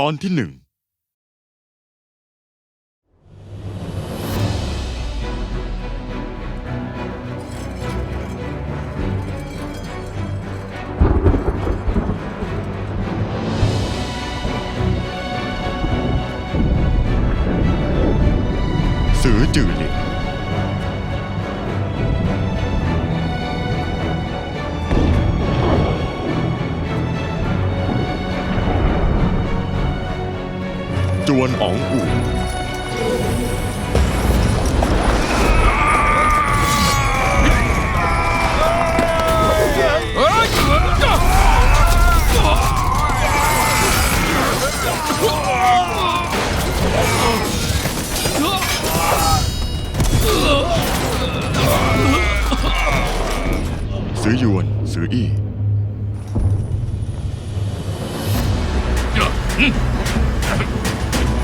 ตอนที่หนึ่งสือจือหลิน วนอ๋องอู่เฮ้ยจ้ะสือหยวนสืออี้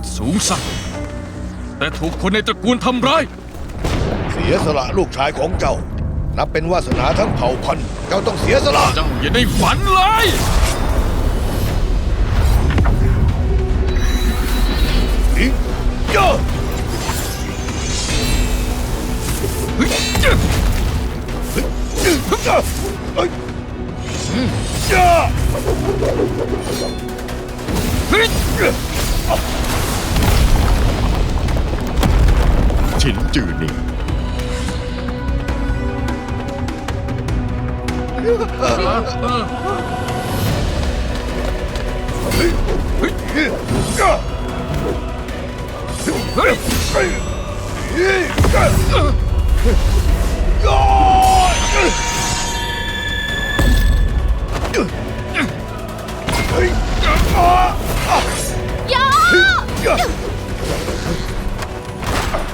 ดสูงสักแต่ถูกคนในตระกูลทำร้าย เสียสละลูกชายของเจ้า นับเป็นวาสนาทั้งเผ่าพันธุ์เจ้าต้องเสียสละ เจ้าอย่าได้ฝันเลยอี ฉินจือหนิงยา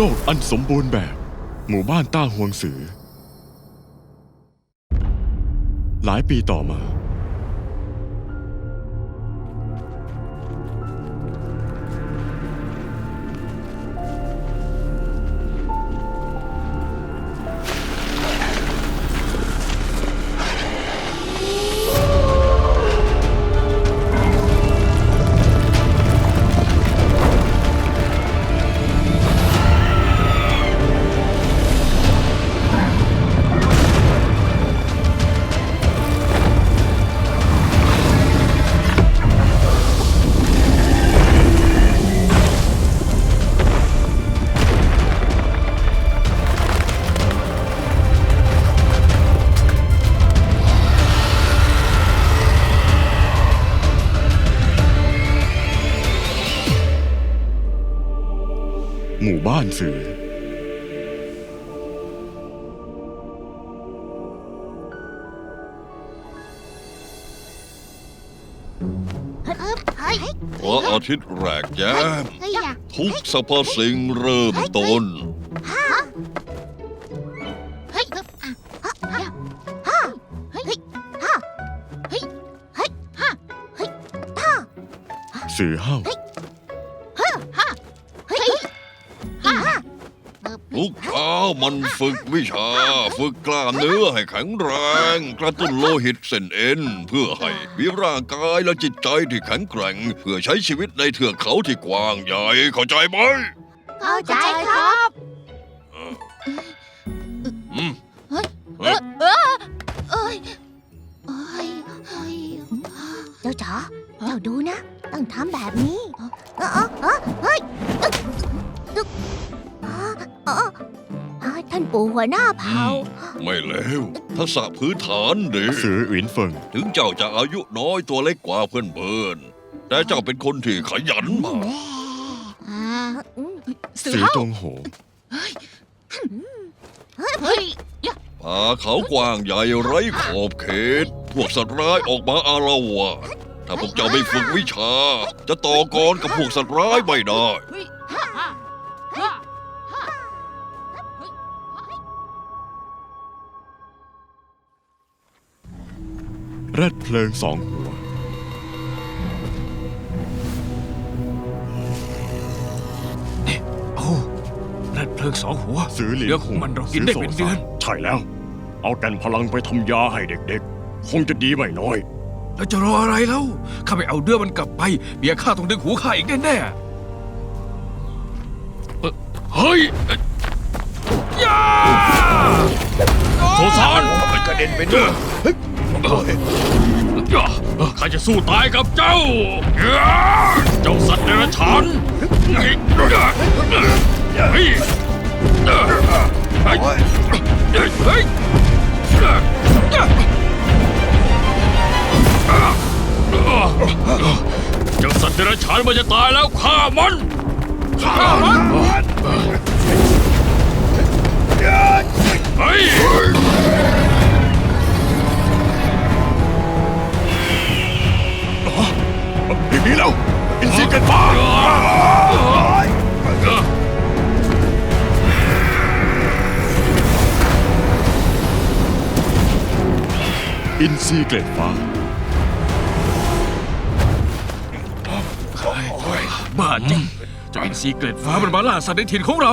โลกอันสมบูรณ์แบบ หมู่บ้านต้าฮวงสือ หลายปีต่อมา บ้านสือเฮ้ยพระอาทิตย์แรกแย้ม เฮ้ยอย่าทุกสรรพสิ่งเริ่มต้น เฮ้ยอะฮ่าฮ่าเฮ้ยเฮ้ยฮ่าเฮ้ยเฮ้ยฮ่าเฮ้ยสือห้าว เมันฝึกวิชา ฝึกกล้ามเนื้อให้แข็งแรง กระตุ้นโลหิตเส้นเอ็น เพื่อให้มีร่างกายและจิตใจที่แข็งแกร่ง เพื่อใช้ชีวิตในเถือกเขาที่กว้างใหญ่เข้าใจไหมเข้าใจครับอืมเอ้ยเอ้ยเอ้ยเอ้ยเจ้าจ๋าเจ้าดูนะ ต้องทำแบบนี้เออเออเออเฮ้ยตึ๊กตึ๊กอ๋อ อ๋ออ๋อท่านปู่หัวหน้าเผ่าไม่แล้วทักษะพื้นฐานดีสืออินเฟิง ถึงเจ้าจะอายุน้อยตัวเล็กกว่าเพื่อนเบินๆแต่เจ้าเป็นคนที่ขยันมากแม่อ่าอืมสือจงโห เฮ้ยป่าเขากว้างใหญ่ไร้ขอบเขต พวกสัตว์ร้ายออกมาอาละวาดถ้าพวกเจ้าไม่ฝึกวิชา จะต่อกรกับพวกสัตว์ร้ายไม่ได้ แรดเพลิงสองหัว โอ้แรดเพลิงสองหัวสือเหลียเดี๋ยวของมันเรากินได้เป็นเดือน ใช่แล้ว เอาแก่นพลังไปทำยาให้เด็กๆ คงจะดีไม่น้อย แล้วจะรออะไรแล้ว ข้าไปเอาเดือมันกลับไป เบียร์ข้าต้องดึงหูข้าอีกแน่ๆเอ่อเฮ้ยเอ่อย่าโซซาน มันกระเด็นไปด้วยเฮ้ยโอ้ยย่า ข้าจะสู้ตายกับเจ้า เจ้าสัตว์เดรัจฉานเฮ้ยเฮ้ยเจ้าสัตว์เดรัจฉานมันจะตายแล้วฆ่ามันฆ่ามัน เกล็ดฟ้าบ้าจริงเจ้าอินทรีเกล็ดฟ้ามันมาล่าสัตว์ในถิ่นของเรา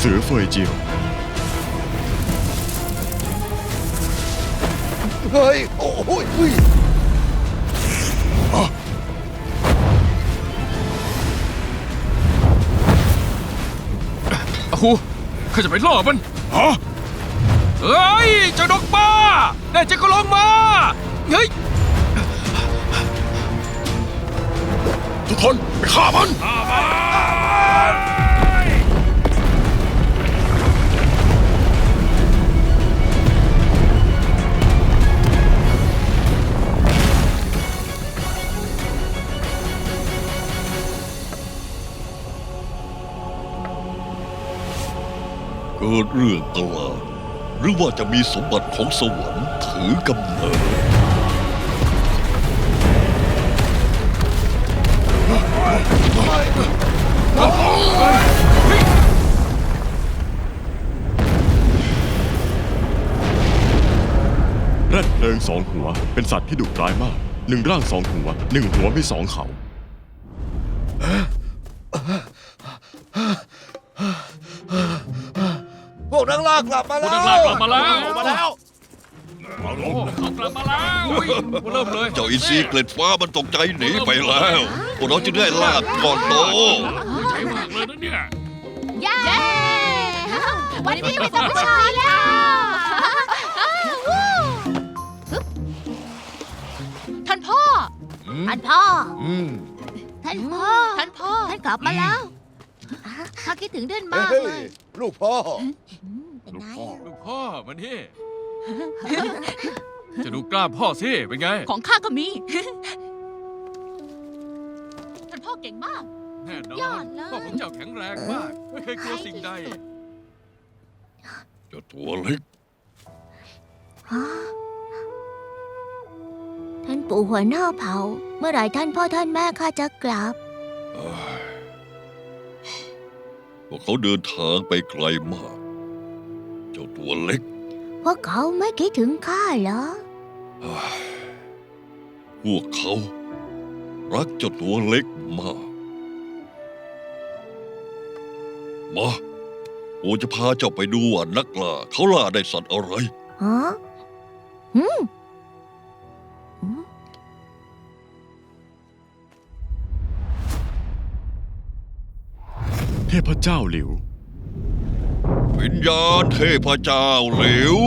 สือเฟยเจียว เฮ้ย โอ้โหอุ้ยโอ้โหข้าจะไปล่อมันฮะเฮ้ยเจ้านกบ้าแน่จริงก็ลงมาเฮ้ยทุกคนไปฆ่ามันฆ่ามัน เรื่องประหลาดหรือว่าจะมีสมบัติของสวรรค์ถือกำเนิดแรดเพลิงสองหัว เป็นสัตว์ที่ดุร้ายมากหนึ่งร่างสองหัวหนึ่งหัวมีสองเขา พวก นักล่ากลับมาพวแล้กวนักล่ากลับมาแล้วกลับมาแล้วโอ้เขากลับมาแล้วอุ๊ยเริ่มเลยเจ้าอินทรีเกล็ดฟ้ามันตกใจหนีไปแล้วพวกเราจึงได้ลาบก่อนโตใจมากเลยนะเนี่ยเย้วันนี้ไม่ต้องชายแล้วท่านพ่อ ท่านพ่ออืมท่านพ่อ ท่านพ่อ ท่านกลับมาแล้ว ข้าคิดถึงท่านมากเฮ้เลยยลูกพ่อเป็นไงลูกพ่อมานี่ จะดูกล้ามพ่อสิ เป็นไง ของข้าก็มีท่านพ่อเก่งมาก แน่นยออนดเลย พ่อของเจ้าแข็งแรงมาก ไม่เคยกลัวสิ่งใดเจ้าตัวเล็กปู่หัวหน้าเผ่าเมื่อไหร่ท่านพ่อท่านแม่ข้าจะกลับ เอ้ย วกเขาเดินทางไปไกลมาก เจ้าตัวเล็ก พวกเขาไม่คิดถึงข้าเหรอเอ้ยพวกเขา รักเจ้าตัวเล็กมาก มาโอจะพาเจ้าไปดูว่านักล่าเขาล่าได้สัตว์อะไร ฮะอืม เจ้าหลิว วิญญาณเทพเจ้าเหลว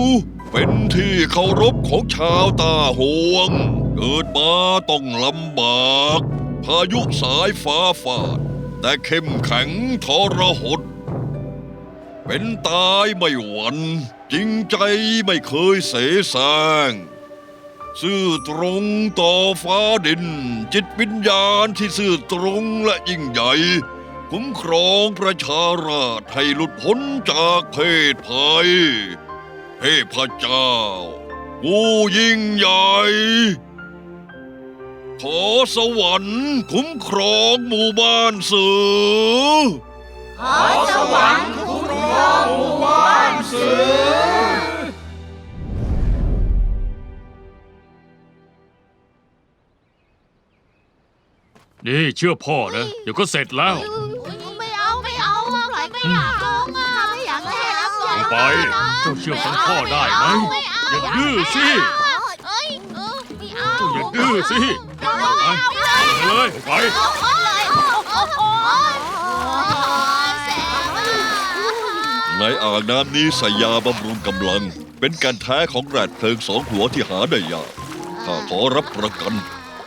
เป็นที่เคารพของชาวตาหวง เกิดมาต้องลำบาก พายุสายฟ้าฟาด แต่เข้มแข็งทรหด เป็นตายไม่หวั่นจริงใจไม่เคยเสแสร้งซื่อตรงต่อฟ้าดิน จิตวิญญาณที่ซื่อตรงและยิ่งใหญ่ คุ้มครองประชาราษให้หลุดพ้นจากเพศภัยเทพเจ้าผู้ยิ่งใหญ่ ขอสวรรค์คุ้มครองหมู่บ้านเสือขอสวรรค์คุ้มครองหมู่บ้านเสือ นี่เชื่อพ่อนะ เดี๋ยวก็เสร็จแล้ว ไม่เอาไม่เอาอะปล่อยไม่อยากลงอะไม่อยากแย่แล้วลงไปเจ้าเชื่อฟังพ่อได้ไหมอย่าดื้อสิเอ้ยเออไม่เอาเจ้าอย่าดื้อสิไม่เอาไม่เอาไปเลยไปโอ้ยโอ้โหแสบมากในอ่างน้ำนี้ใส่ยาบำรุงกำลัง เป็นการแท้ของแรดเพลิงสองหัวที่หาได้ยากข้าขอรับประกัน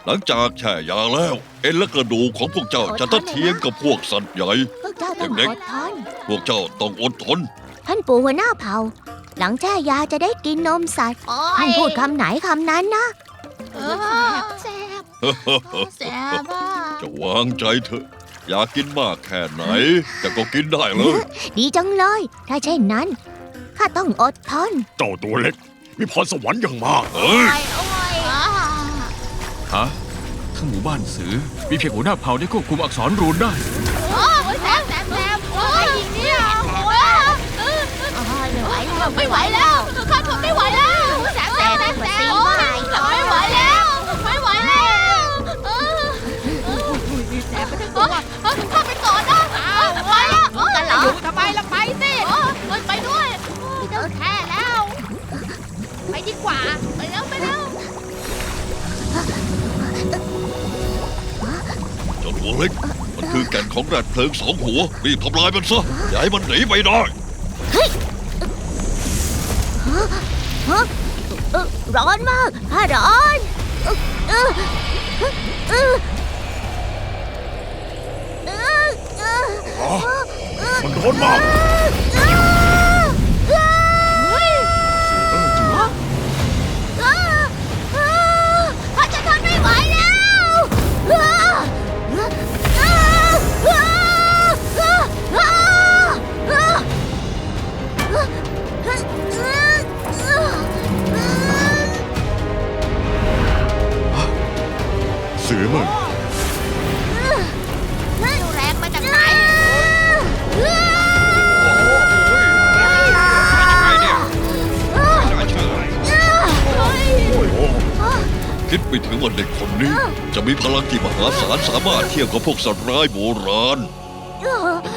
หลังจากแช่ยาแล้ว เอ็นและกระดูกของพวกเจ้าจะทัดเทียมกับพวกสัตว์ใหญ่ พวกเจ้าต้องเด็อกดทน พวกเจ้าต้องอดทน ท่านปู่หัวหน้าเผ่า หลังแช่ยาจะได้กินนมสัตว์ ท่านพูดคำไหนคำนั้นนะเออแสบแสบอะจะวางใจเถอะ อยากกินมากแค่ไหน แต่ก็กินได้เลย ดีจังเลย ถ้าเช่นนั้น ข้าต้องอดทน เจ้าตัวเล็ก มีพรสวรรค์อย่างมาก เฮ้ย โอ้ย ฮะทั้งหมู่บ้านสือ มีเพียงหัวหน้าเผ่าที่ควบคุมอักษรรูนได้ โอ้ยแสบแสบแสบโอ้ยอีกเนี่ยโอ้ยไม่ไหวแล้ว ไม่ไหว ลิงสองหัว รีบทำลายมันซะ อย่าให้มันหนีไปได้เออร้อนมากผ้าร้อนเออเออเออเออ มันร้อนมาก คิดไปถึงว่าเด็กคนนี้ จะมีพลังที่มหาศาลสามารถเทียบกับพวกสัตว์ร้ายโบราณ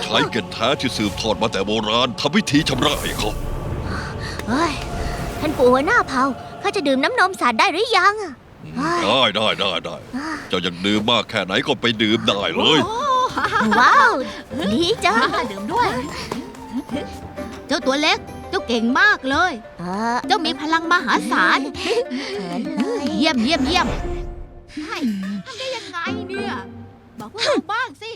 ใช้เกล็ดแท้ที่สืบทอดมาแต่โบราณทำวิธีชำระให้เขาฮ้ยท่านปู่หัวหน้าเผ่าข้าจะดื่มน้ำนมสัตว์ได้หรือยังอะเฮ้ยได้ได้ได้ได้ เจ้าอยากดื่มมากแค่ไหนก็ไปดื่มได้เลย ว้าว ดีจังดื่มด้วย เจ้าตัวเล็ก เจ้าเก่งมากเลย เออเจ้ามีพลังมหาศาล เขินเลยเยี่ยมเยี่ยมเยี่ยมใช่ทำได้ยังไงเนี่ย บอกพวกเราบ้างสิ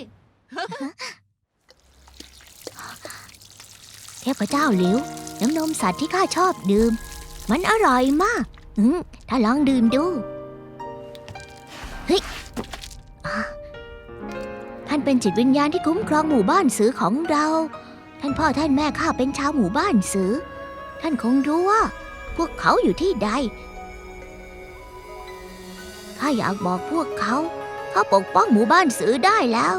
เทพเจ้าหลิว น้ำนมสัตว์ที่ข้าชอบดื่ม มันอร่อยมาก อืมถ้าลองดื่มดู เฮ้ยอะท่านเป็นจิตวิญญาณที่คุ้มครองหมู่บ้านสือของเรา ท่านพ่อท่านแม่ข้าเป็นชาวหมู่บ้านสือ ท่านคงรู้ว่า พวกเขาอยู่ที่ใด ข้าอยากบอกพวกเขา เขาปกป้องหมู่บ้านสือได้แล้ว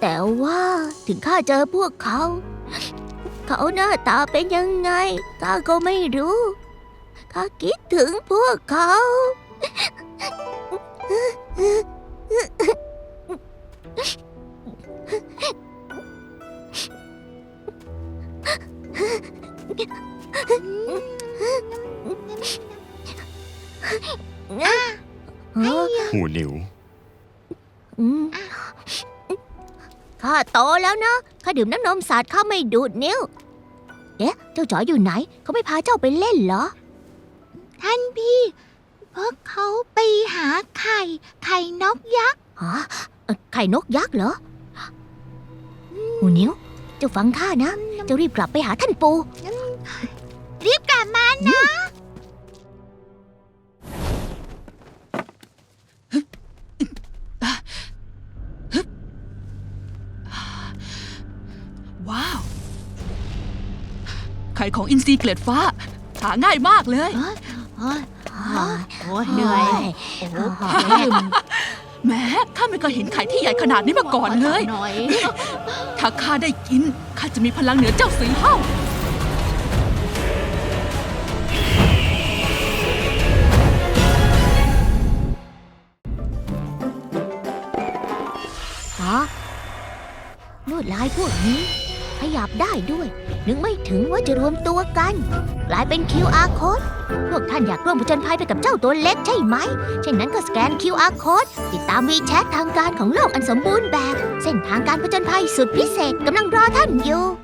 แต่ว่าถึงข้าเจอพวกเขา เขาหน้าตาเป็นยังไงข้าก็ไม่รู้ข้าคิดถึงพวกเขา หูหนิวอืมข้าโตแล้วนะ ข้าดื่มน้ำนมสาดข้าไม่ดูดนิ้ว เอ๊ะ เจ้าจ๋ออยู่ไหน เขาไม่พาเจ้าไปเล่นเหรอ ท่านพี่ พวกเขาไปหาไข่ ไข่นกยักษ์ฮะเอ่อไข่นกยักษ์เหรอ หูนิ้ว เจ้าฟังข้านะ เจ้ารีบกลับไปหาท่านปู่รีบกลับมา นะ ว้าว ไข่ของอินทรีเกล็ดฟ้า หาง่ายมากเลย โอ้ยโอ้เหนื่อยโอ้โหแหม้ข้าไม่เคยเห็นไข่ที่ใหญ่ขนาดนี้มาก่อนเลย หน่อย ถ้าข้าได้กิน ข้าจะมีพลังเหนือเจ้าสีเฮ้า ลวดลายพวกนี้ ขยับได้ด้วย นึกไม่ถึงว่าจะรวมตัวกัน กลายเป็น QR code พวกท่านอยากร่วมผจญภัยไปกับเจ้าตัวเล็กใช่ไหมเช่นนั้นก็สแกน QR code ติดตามวีแชททางการของโลกอันสมบูรณ์แบบ เส้นทางการผจญภัยสุดพิเศษกำลังรอท่านอยู่